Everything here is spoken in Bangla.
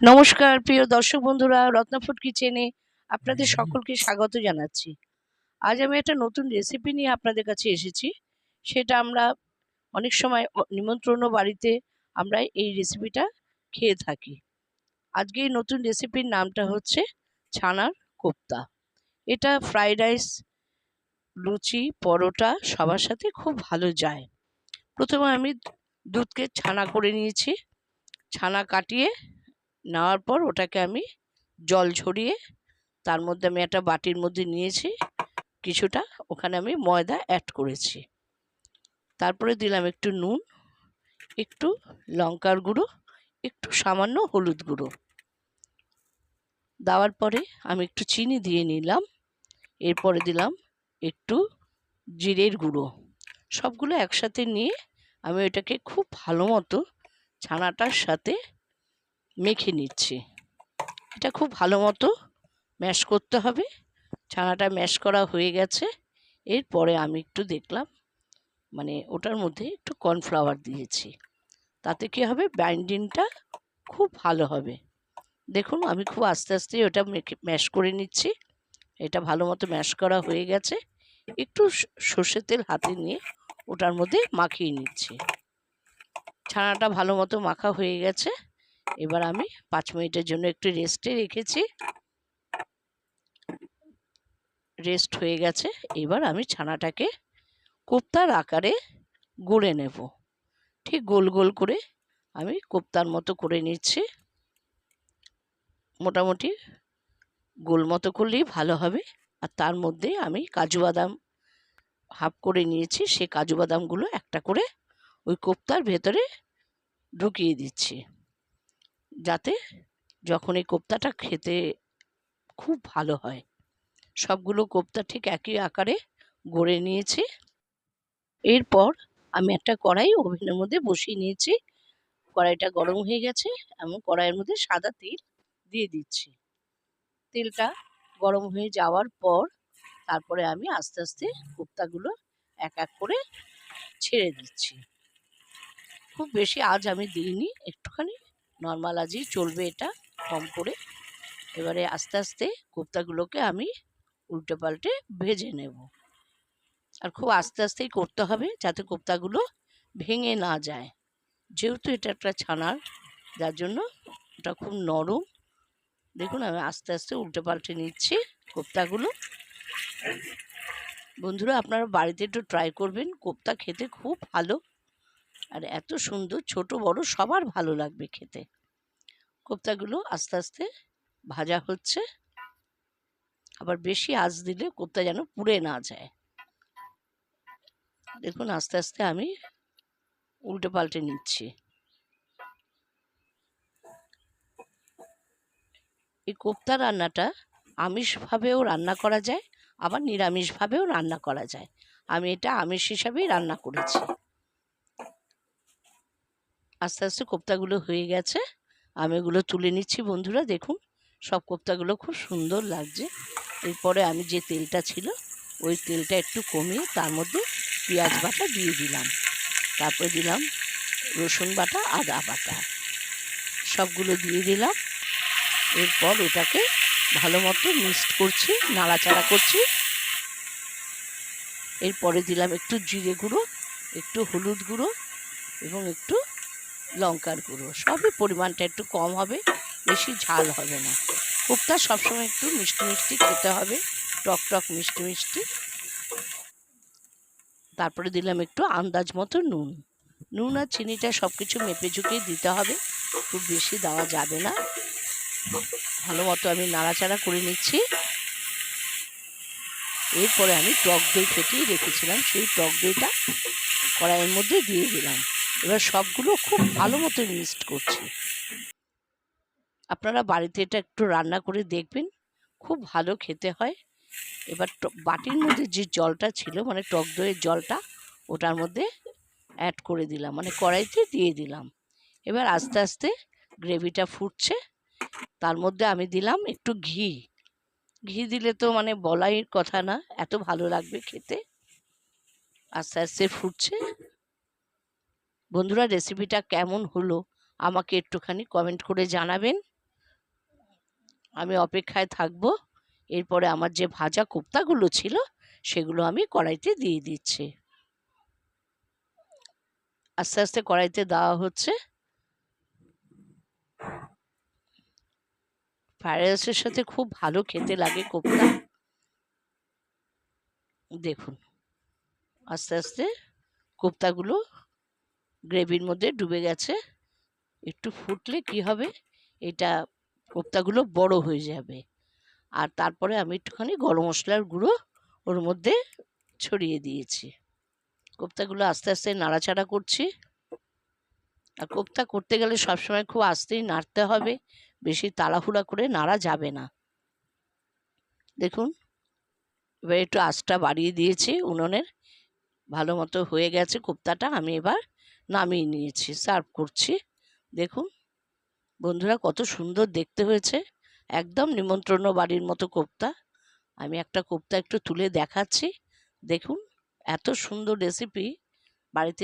নমস্কার, প্রিয় দর্শক বন্ধুরা রত্নাফুড কিচেনে আপনাদের সকলকে স্বাগত জানাচ্ছি। আজ আমি একটা নতুন রেসিপি নিয়ে আপনাদের কাছে এসেছি। সেটা আমরা অনেক সময় নিমন্ত্রণ বাড়িতে আমরা এই রেসিপিটা খেয়ে থাকি। আজকে এই নতুন রেসিপির নামটা হচ্ছে ছানার কোপ্তা। এটা ফ্রাইড রাইস লুচি, পরোটা সবার সাথে খুব ভালো যায়। প্রথমে আমি দুধকে ছানা করে নিয়েছি। ছানা কাটিয়ে নেওয়ার পর ওটাকে আমি জল ঝরিয়ে, তার মধ্যে আমি একটা বাটির মধ্যে নিয়েছি, কিছুটা ওখানে আমি ময়দা অ্যাড করেছি। তারপরে দিলাম একটু নুন, একটু লঙ্কার গুঁড়ো, একটু সামান্য হলুদ গুঁড়ো। দেওয়ার পরে আমি একটু চিনি দিয়ে নিলাম, এরপরে দিলাম একটু জিরের গুঁড়ো। সবগুলো একসাথে নিয়ে আমি ওইটাকে খুব ভালো মতো ছানাটার সাথে মেখে নিচ্ছি। এটা খুব ভালো মতো ম্যাশ করতে হবে। ছানাটা ম্যাশ করা হয়ে গেছে। এরপরে আমি একটু দেখলাম মানে ওটার মধ্যে একটু কর্নফ্লাওয়ার দিয়েছি। তাতে কী হবে? বাইন্ডিংটা খুব ভালো হবে। দেখুন, আমি খুব আস্তে আস্তে ওটা ম্যাশ করে নিচ্ছি। এটা ভালো মতো ম্যাশ করা হয়ে গেছে। একটু স- সর্ষের তেল হাতে নিয়ে ওটার মধ্যে মাখিয়ে নিচ্ছি। ছানাটা ভালো মতো মাখা হয়ে গেছে। এবার আমি পাঁচ মিনিটের জন্য একটু রেস্টে রেখেছি। রেস্ট হয়ে গেছে। এবার আমি ছানাটাকে কোপ্তার আকারে গড়ে নেব। ঠিক গোল গোল করে আমি কোপ্তার মতো করে নিচ্ছি। মোটামুটি গোল মতো করলেই ভালো হবে। আর তার মধ্যে আমি কাজু বাদাম হাফ করে নিয়েছি। সেই কাজু বাদামগুলো একটা করে ওই কোপ্তার ভেতরে ঢুকিয়ে দিচ্ছি। যাতে যখন এই কোপ্তাটা খেতে খুব ভালো হয়। সবগুলো কোপ্তা ঠিক একই আকারে গড়ে নিয়েছি। এরপর আমি একটা কড়াই ওভেনের মধ্যে বসিয়ে নিয়েছি। কড়াইটা গরম হয়ে গেছে এবং কড়াইয়ের মধ্যে সাদা তেল দিয়ে দিচ্ছি। তেলটা গরম হয়ে যাওয়ার পর তারপরে আমি আস্তে আস্তে কোপ্তাগুলো এক এক করে ছেড়ে দিচ্ছি। খুব বেশি আজ আমি দিইনি, একটুখানি নর্মাল আজই চলবে এটা, কম করে। এবারে আস্তে আস্তে কোপ্তাগুলোকে আমি উল্টে পাল্টে ভেজে নেব। আর খুব আস্তে আস্তেই করতে হবে যাতে কোপ্তাগুলো ভেঙে না যায়। যেহেতু এটা একটা ছানার, যার জন্য ওটা খুব নরম। দেখুন আমি আস্তে আস্তে উল্টে পাল্টে নিচ্ছি কোপ্তাগুলো। বন্ধুরা আপনারা বাড়িতে একটু ট্রাই করবেন, কোপ্তা খেতে খুব ভালো। আর এত সুন্দর ছোট, বড় সবার ভালো লাগবে খেতে। কোপ্তাগুলো আস্তে আস্তে ভাজা হচ্ছে। আবার বেশি আঁচ দিলে কোপ্তা যেন পুড়ে না যায়। দেখুন আস্তে আস্তে আমি উল্টে পাল্টে নিচ্ছি। এই কোপ্তা রান্নাটা আমিষভাবেও রান্না করা যায়, আবার নিরামিষভাবেও রান্না করা যায়। আমি এটা আমিষ হিসাবেই রান্না করেছি। আস্তে আস্তে কোপ্তাগুলো হয়ে গেছে। আমি এগুলো তুলে নিচ্ছি বন্ধুরা, দেখুন। সব কোপ্তাগুলো খুব সুন্দর লাগছে। এরপরে আমি যে তেলটা ছিল, ওই তেলটা একটু কমিয়ে তার মধ্যে পেঁয়াজ বাটা দিয়ে দিলাম। তারপরে দিলাম রসুন বাটা, আদা বাটা। সবগুলো দিয়ে দিলাম। এরপর ওটাকে ভালো মতো মিক্সড করছি, নাড়াচাড়া করছি। এরপরে দিলাম একটু জিরে গুঁড়ো, একটু হলুদ গুঁড়ো এবং একটু লঙ্কার গুঁড়ো, সবই পরিমাণটা একটু কম হবে, বেশি ঝাল হবে না। কোপ্তা সবসময় একটু মিষ্টি মিষ্টি খেতে হবে, টক টক মিষ্টি মিষ্টি। তারপরে দিলাম একটু আন্দাজ মতো নুন। নুন আর চিনিটা সব কিছু মেপে ঝুঁকে দিতে হবে, খুব বেশি দেওয়া যাবে না। ভালো মতো আমি নাড়াচাড়া করে নিচ্ছি। এরপরে আমি টক দই ফেটিয়ে রেখেছিলাম, সেই টক দইটা কড়াইয়ের মধ্যে দিয়ে দিলাম। এবার সবগুলো খুব ভালো মতো মিক্সড করছি। আপনারা বাড়িতে এটা একটু রান্না করে দেখবেন, খুব ভালো খেতে হয়। এবার বাটির মধ্যে যে জলটা ছিল মানে টক দইয়ের জলটা, ওটার মধ্যে অ্যাড করে দিলাম মানে কড়াইতে দিয়ে দিলাম। এবার আস্তে আস্তে গ্রেভিটা ফুটছে, তার মধ্যে আমি দিলাম একটু ঘি। ঘি দিলে তো মানে বলাই কথা না, এত ভালো লাগবে খেতে। আস্তে আস্তে ফুটছে। বন্ধুরা রেসিপিটা কেমন হলো আমাকে একটুখানি কমেন্ট করে জানাবেন। আমি অপেক্ষায় থাকব। এরপরে আমার যে ভাজা কোপ্তাগুলো ছিল সেগুলো আমি কড়াইতে দিয়ে দিচ্ছি। আস্তে আস্তে কড়াইতে দেওয়া হচ্ছে। ফ্রায়েড রাইসের সাথে খুব ভালো খেতে লাগে কোপ্তা। দেখুন, আস্তে আস্তে কোপ্তাগুলো গ্রেভির মধ্যে ডুবে গেছে। একটু ফুটলে কি হবে? এটা কোপ্তাগুলো বড় হয়ে যাবে। আর তারপরে আমি একটুখানি গরম মশলার গুঁড়ো ওর মধ্যে ছড়িয়ে দিয়েছি। কোপ্তাগুলো আস্তে আস্তে নাড়াচাড়া করছি। আর কোপ্তা করতে গেলে সবসময় খুব আস্তেই নাড়তে হবে। বেশি তাড়াহুড়া করে নাড়া যাবে না। দেখুন, এবার একটু আঁচটা বাড়িয়ে দিয়েছি। উনুনের ভালো মতো হয়ে গেছে কোপ্তাটা। আমি এবার নামিয়ে নিয়েছি, সার্ভ করছি। দেখুন, বন্ধুরা কত সুন্দর দেখতে হয়েছে। একদম নিমন্ত্রণ বাড়ির মতো কোপ্তা। আমি একটা কোপ্তা একটু তুলে দেখাচ্ছি। দেখুন, এত সুন্দর রেসিপি বাড়িতে